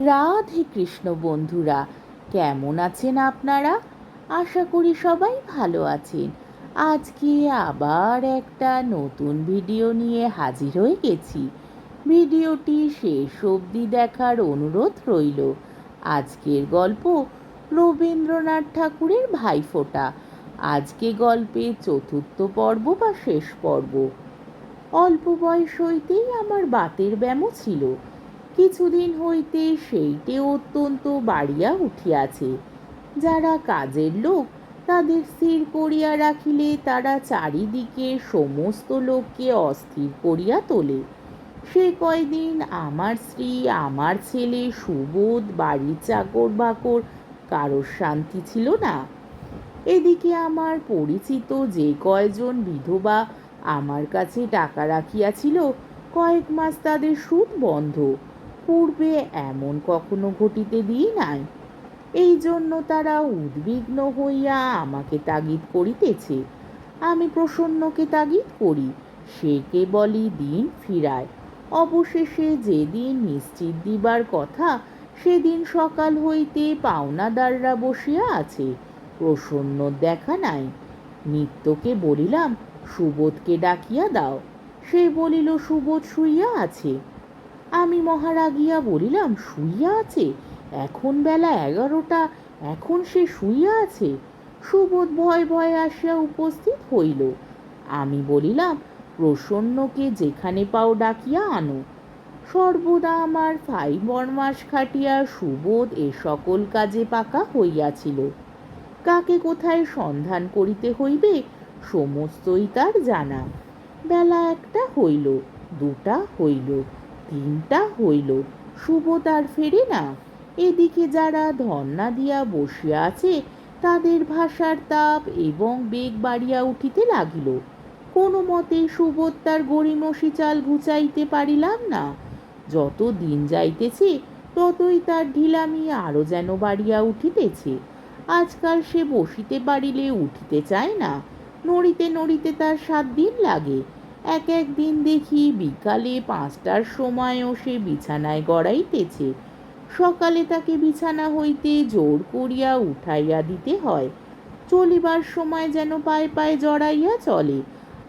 রাধে কৃষ্ণ বন্ধুরা, কেমন আছেন আপনারা? আশা করি সবাই ভালো আছেন। আজকে আবার একটা নতুন ভিডিও নিয়ে হাজির হয়ে গেছি। ভিডিওটি শেষ অবধি দেখার অনুরোধ রইল। আজকের গল্প রবীন্দ্রনাথ ঠাকুরের ভাইফোঁটা। আজকে গল্পের চতুর্থ পর্ব বা শেষ পর্ব। অল্প বয়স হইতেই আমার বাতের ব্যামো ছিল। কিছুদিন হইতে সেইটে অত্যন্ত বাড়িয়া উঠিয়াছে। যারা কাজের লোক, তাদের স্থির করিয়া রাখিলে তারা চারিদিকে সমস্ত লোককে অস্থির করিয়া তোলে। সে কয়দিন আমার স্ত্রী, আমার ছেলে, সুবোধ, বাড়ির চাকর বাকর কারোর শান্তি ছিল না। এদিকে আমার পরিচিত যে কয়জন বিধবা আমার কাছে টাকা রাখিয়াছিল, কয়েক মাস তাদের সুদ বন্ধ। পূর্বে এমন কখনো ঘটিতে দিই নাই। এই জন্য তারা উদ্বিগ্ন হইয়া আমাকে তাগিদ করিতেছে। আমি প্রসন্নকে তাগিদ করি, সে কেবলই দিন ফিরায়। অবশেষে যেদিন নিশ্চিত দিবার কথা, সেদিন সকাল হইতে পাওনাদাররা বসিয়া আছে, প্রসন্ন দেখা নাই। নিত্যকে বলিলাম, সুবোধকে ডাকিয়া দাও। সে বলিল, সুবোধ শুইয়া আছে। আমি মহারাগিয়া বলিলাম, শুইয়া আছে? এখন বেলা এগারোটা, এখন সে শুইয়া আছে? সুবোধ ভয় ভয়ে আসিয়া উপস্থিত হইল। আমি বলিলাম, প্রসন্নকে যেখানে পাও ডাকিয়া আনো। সর্বদা আমার ফাই বরমাস খাটিয়া সুবোধ এ সকল কাজে পাকা হইয়াছিল। কাকে কোথায় সন্ধান করিতে হইবে, সমস্তই তার জানা। বেলা একটা হইল, দুটা হইল। তিনটা হইল সুবোধ আর ফেরে না। এদিকে যারা ধর্না দিয়া বসিয়া আছে, তাদের ভাষার তাপ এবং বেগ বাড়িয়া উঠিতে লাগিল। কোনো মতে তার গড়িমসি চাল ঘুচাইতে পারিলাম না। যত দিন যাইতেছে, ততই তার ঢিলামি আরও যেন বাড়িয়া উঠিতেছে। আজকাল সে বসিতে পারিলে উঠিতে চায় না। নড়িতে নড়িতে তার সাত দিন লাগে। এক এক দিন দেখি বিকালে পাঁচটার সময়ও সে বিছানায় গড়াইতেছে। সকালে তাকে বিছানা হইতে জোর করিয়া উঠাইয়া দিতে হয়। চলিবার সময় যেন পায়ে পায়ে জড়াইয়া চলে।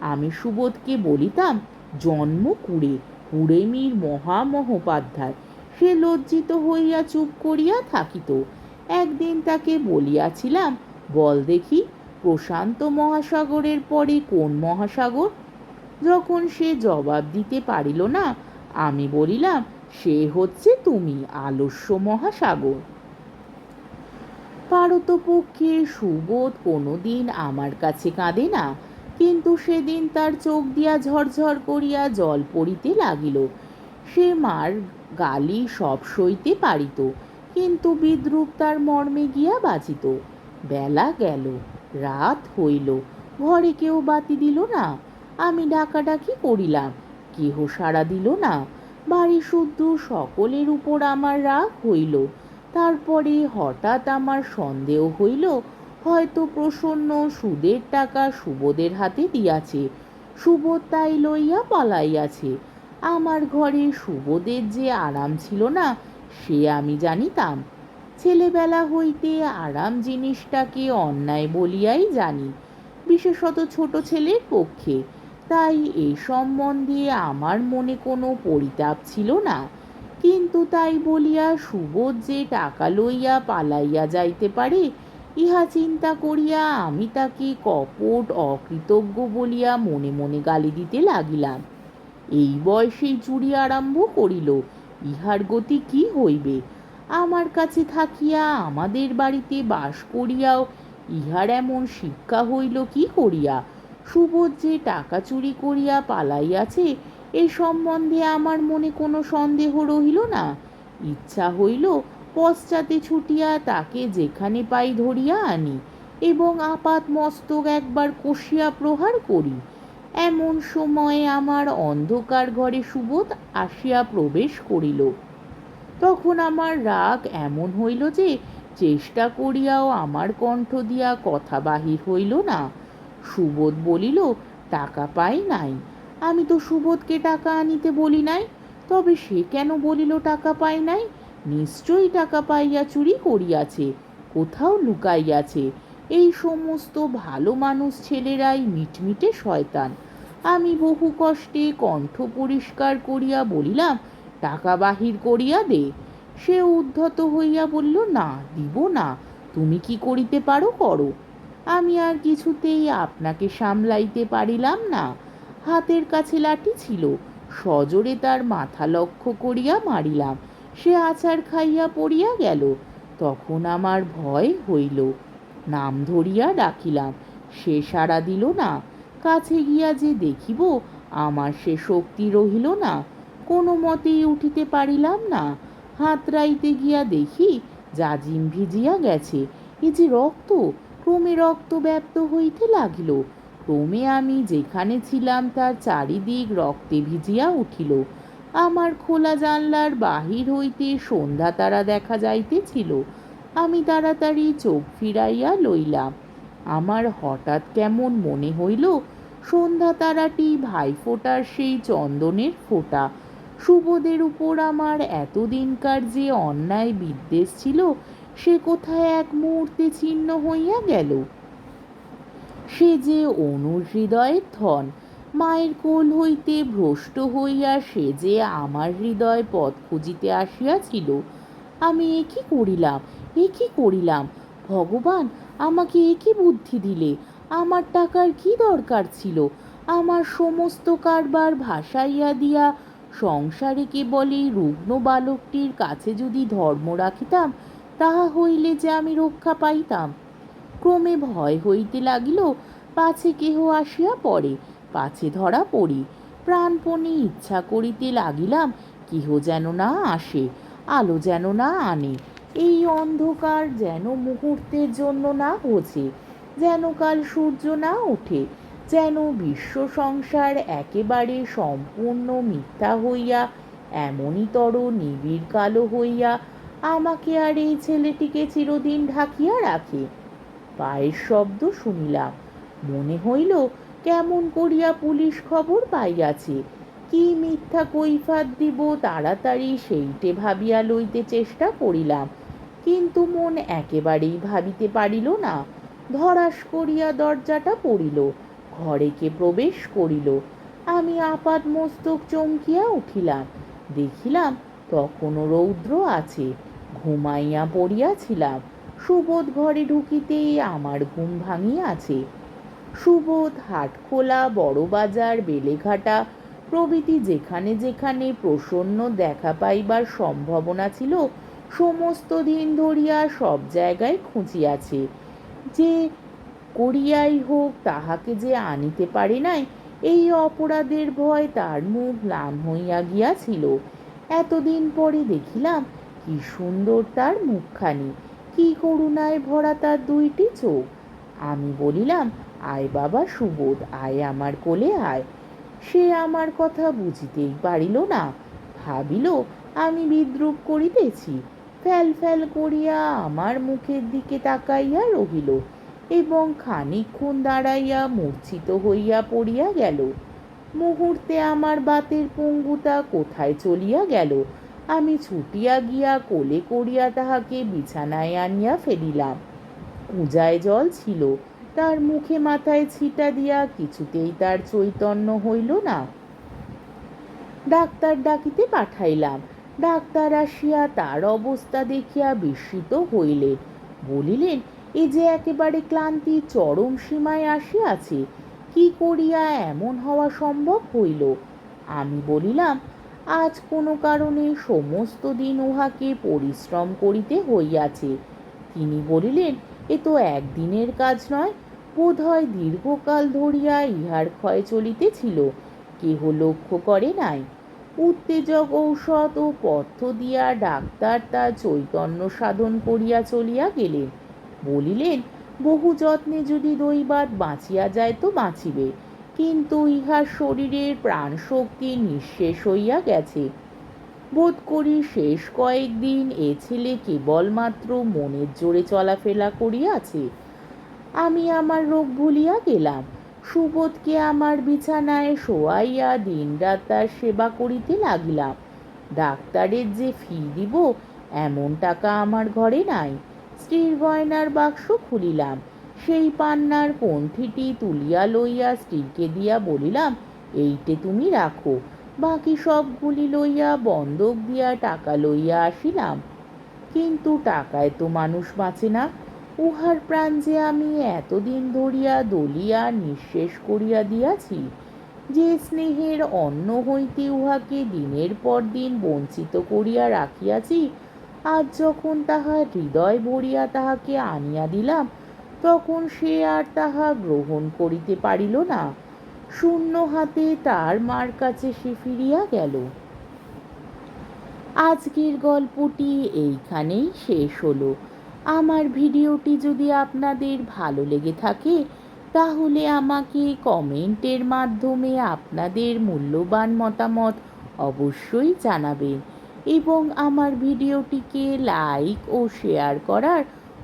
আমি সুবোধকে বলিতাম, জন্ম কুড়ে? কুড়েমির মহামহোপাধ্যায়। সে লজ্জিত হইয়া চুপ করিয়া থাকিত। একদিন তাকে বলিয়াছিলাম, বল দেখি, প্রশান্ত মহাসাগরের পরে কোন মহাসাগর? যখন সে জবাব দিতে পারিল না, আমি বলিলাম, সে হচ্ছে তুমি, আলস্য মহাসাগর। পারতপক্ষে সুবোধ কোনোদিন আমার কাছে কাঁদে না, কিন্তু সেদিন তার চোখ দিয়া ঝরঝর করিয়া জল পড়িতে লাগিল। সে মার গালি সব সইতে পারিত, কিন্তু বিদ্রুপ তার মর্মে গিয়া বাজিত বেলা গেল, রাত হইল, ঘরে কেউ বাতি দিল না। আমি ডাকাডাকি করিলাম। কেহ সাড়া দিল না। বাড়ি শুদ্ধ সকলের উপর আমার রাগ হইল। তারপরে হঠাৎ আমার সন্দেহ হইল, হয়তো প্রসন্ন সুদের টাকা সুবোধের হাতে দিয়াছে। সুবোধ তাই লইয়া পালাইয়াছে। আমার ঘরে সুবোধের যে আরাম ছিল না, সে আমি জানিতাম। ছেলেবেলা হইতে আরাম জিনিসটাকে অন্যায় বলিয়াই জানি, বিশেষত ছোট ছেলের পক্ষে। তাই এ সম্বন্ধে আমার মনে কোনো পরিতাপ ছিল না। কিন্তু তাই বলিয়া সুবোধ যে টাকা লইয়া পালাইয়া যাইতে পারে, ইহা চিন্তা করিয়া আমি তাকে কপট অকৃতজ্ঞ বলিয়া মনে মনে গালি দিতে লাগিলাম। এই বয়সেই চুরি আরম্ভ করিল, ইহার গতি কি হইবে? আমার কাছে থাকিয়া আমাদের বাড়িতে বাস করিয়াও ইহার এমন শিক্ষা হইল কি করিয়া? সুবোধ যে টাকা চুরি করিয়া পালাইয়াছে, এ সম্বন্ধে আমার মনে কোনো সন্দেহ রহিল না। ইচ্ছা হইল পশ্চাতে ছুটিয়া তাকে যেখানে পাই ধরিয়া আনি এবং আপাত মস্তক একবার কষিয়া প্রহার করি। এমন সময়ে আমার অন্ধকার ঘরে সুবোধ আসিয়া প্রবেশ করিল। তখন আমার রাগ এমন হইল যে, চেষ্টা করিয়াও আমার কণ্ঠ দিয়া কথা বাহির হইল না। সুবোধ বলিল, টাকা পাই নাই। আমি তো সুবোধকে টাকা আনিতে বলি নাই। তবে সে কেন বলিল, টাকা পাই নাই? নিশ্চয়ই টাকা পাইয়া চুরি করিয়াছে, কোথাও লুকাইয়াছে। এই সমস্ত ভালো মানুষ ছেলেরাই মিটমিটে শয়তান। আমি বহু কষ্টে কণ্ঠ পরিষ্কার করিয়া বলিলাম, টাকা বাহির করিয়া দে। সে উদ্ধত হইয়া বলল, না, দিব না। তুমি কি করিতে পারো, করো। আমি আর কিছুতেই আপনাকে সামলাইতে পারিলাম না। হাতের কাছে লাঠি ছিল, সজোরে তার মাথা লক্ষ্য করিয়া মারিলাম। সে আচার খাইয়া পড়িয়া গেল, তখন আমার ভয় হইল। নাম ধরিয়া ডাকিলাম, সে সাড়া দিল না। কাছে গিয়া যে দেখিব, আমার সে শক্তি রহিল না। কোনো মতেই উঠিতে পারিলাম না। হাতড়াইতে গিয়া দেখি, জাজিম ভিজিয়া গেছে। এ যে রক্ত ক্রমে রক্ত ব্যাপ্ত হইতে লাগিল। ক্রমে আমি যেখানে ছিলাম তার চারিদিক রক্তে ভিজিয়া উঠিল। আমার খোলা জানলার বাহির হইতে সন্ধ্যা তারা দেখা যাইতেছিল। আমি তাড়াতাড়ি চোখ ফিরাইয়া লইলাম। আমার হঠাৎ কেমন মনে হইল, সন্ধ্যা তারাটি ভাইফোঁটার সেই চন্দনের ফোঁটা। সুবোধের উপর আমার এতদিনকার যে অন্যায় বিদ্বেষ ছিল সে কোথায় এক মুহূর্তে ছিন্ন হইয়া গেল? সে যে অনুর হৃদয়ের ধন, মায়ের কোল হইতে ভ্রষ্ট হইয়া সে যে আমার হৃদয় পথ খুঁজিতে আসিয়াছিল, আমি এ কি করিলাম, এ কি করিলাম? ভগবান, আমাকে এ কি বুদ্ধি দিলে? আমার টাকার কি দরকার ছিল? আমার সমস্ত কারবার ভাসাইয়া দিয়া সংসারে কেবল এই রুগ্ন বালকটির কাছে যদি ধর্ম রাখিতাম তাহা হইলে যে আমি রক্ষা পাইতাম। ক্রমে ভয় হইতে লাগিল, পাছে কেহ আসিয়া পড়ে, পাছে ধরা পড়ি। প্রাণপণে ইচ্ছা করিতে লাগিলাম, কেহ যেন না আসে, আলো যেন না আনে। এই অন্ধকার যেন মুহূর্তের জন্য না ঘোচে যেন কাল সূর্য না ওঠে, যেন বিশ্ব সংসার একেবারে সম্পূর্ণ মিথ্যা হইয়া এমনইতর নিবিড় কালো হইয়া আমাকে আর এই ছেলেটিকে চিরদিন ঢাকিয়া রাখে। পায়ের শব্দ শুনিলাম। মনে হইল কেমন করিয়া পুলিশ খবর পাইয়াছে। কি মিথ্যা কৈফাত দিব তাড়াতাড়ি সেইটে ভাবিয়া লইতে চেষ্টা করিলাম। কিন্তু মন একেবারেই ভাবিতে পারিল না। ধরাস করিয়া দরজাটা পড়িল ঘরে কে প্রবেশ করিল। আমি আপাদ মস্তক চমকিয়া উঠিলাম। দেখিলাম তখনও রৌদ্র আছে। ঘুমাইয়া পড়িয়াছিলাম, সুবোধ ঘরে ঢুকিতেই আমার ঘুম ভাঙিয়াছে। সুবোধ হাটখোলা, বড়বাজার, বেলেঘাটা প্রভৃতি যেখানে যেখানে প্রসন্ন দেখা পাইবার সম্ভাবনা ছিল, সমস্ত দিন ধরিয়া সব জায়গায় খুঁজিয়াছে। যে করিয়াই হোক তাহাকে যে আনিতে পারে নাই, এই অপরাধের ভয় তার মুখ ম্লান হইয়া গিয়াছিল। এতদিন পরে দেখিলাম কি সুন্দর তার মুখখানি। কি করুণায় ভরা তার দুইটি চোখ। আমি বলিলাম, আয় বাবা সুবোধ, আয় আমার কোলে আয়। সে আমার কথা বুঝিতেই পারিল না। ভাবিল, আমি বিদ্রুপ করিতেছি। ফ্যাল ফ্যাল করিয়া আমার মুখের দিকে তাকাইয়া রহিল এবং খানিকক্ষণ দাঁড়াইয়া মূর্ছিত হইয়া পড়িয়া গেল। মুহূর্তে আমার বাতের পঙ্গুতা কোথায় চলিয়া গেল? আমি ছুটিয়া গিয়া কোলে করিয়া তাহাকে বিছানায় আনিয়া ফেলিলাম। পূজায় জল ছিল, তার মুখে মাথায় ছিটা দিয়া কিছুতেই তার চৈতন্য হইল না। ডাক্তার ডাকিতে পাঠাইলাম, ডাক্তার আসিয়া তার অবস্থা দেখিয়া বিস্মিত হইলেন। বলিলেন, এ যে একেবারে ক্লান্তি, চরম সীমায় আসিয়াছে, কি করিয়া এমন হওয়া সম্ভব হইল? আমি বলিলাম আজ কোনো কারণে সমস্ত দিন উহাকে পরিশ্রম করিতে হইয়াছে। তিনি বলিলেন, এ তো একদিনের কাজ নয় বোধ হয় দীর্ঘকাল ধরিয়া ইহার ক্ষয় চলিতেছিল, কেহ লক্ষ্য করে নাই। উত্তেজক ঔষধ ও পথ্য দিয়া ডাক্তার তার চৈতন্য সাধন করিয়া চলিয়া গেলেন। বলিলেন, বহু যত্নে যদি দৈবাত বাঁচিয়া যায় তো বাঁচিবে কিন্তু ইহার শরীরের প্রাণশক্তি নিঃশেষ হইয়া গেছে। বোধ করি শেষ কয়েকদিন এ ছেলে কেবলমাত্র মনের জোরে চলাফেরা করিয়াছে। আমি আমার রোগ ভুলিয়া গেলাম। সুবোধকে আমার বিছানায় শোয়াইয়া দিনরাত তার সেবা করিতে লাগিলাম। ডাক্তারের যে ফি দিব, এমন টাকা আমার ঘরে নাই। স্ত্রীর গয়নার বাক্স খুলিলাম। সেই পান্নার পন্থীটি তুলিয়া লইয়া স্ত্রীকে দিয়া বলিলাম, এইটে তুমি রাখো। বাকি সবগুলি লইয়া বন্ধক দিয়া টাকা লইয়া আসিলাম। কিন্তু টাকায় তো মানুষ বাঁচে না। উহার প্রাণ যে আমি এতদিন ধরিয়া দলিয়া নিঃশেষ করিয়া দিয়াছি, যে স্নেহের অন্ন হইতে উহাকে দিনের পর দিন বঞ্চিত করিয়া রাখিয়াছি, আজ যখন তাহার হৃদয় ভরিয়া তাহাকে আনিয়া দিলাম তখন সে আর তাহা গ্রহণ করিতে পারিল না। শূন্য হাতে তার মার কাছে সে ফিরিয়া গেল। আজকের গল্পটি এইখানেই শেষ হলো। আমার ভিডিওটি যদি আপনাদের ভালো লেগে থাকে, তাহলে আমাকে কমেন্টের মাধ্যমে আপনাদের মূল্যবান মতামত অবশ্যই জানাবেন এবং আমার ভিডিওটিকে লাইক ও শেয়ার করার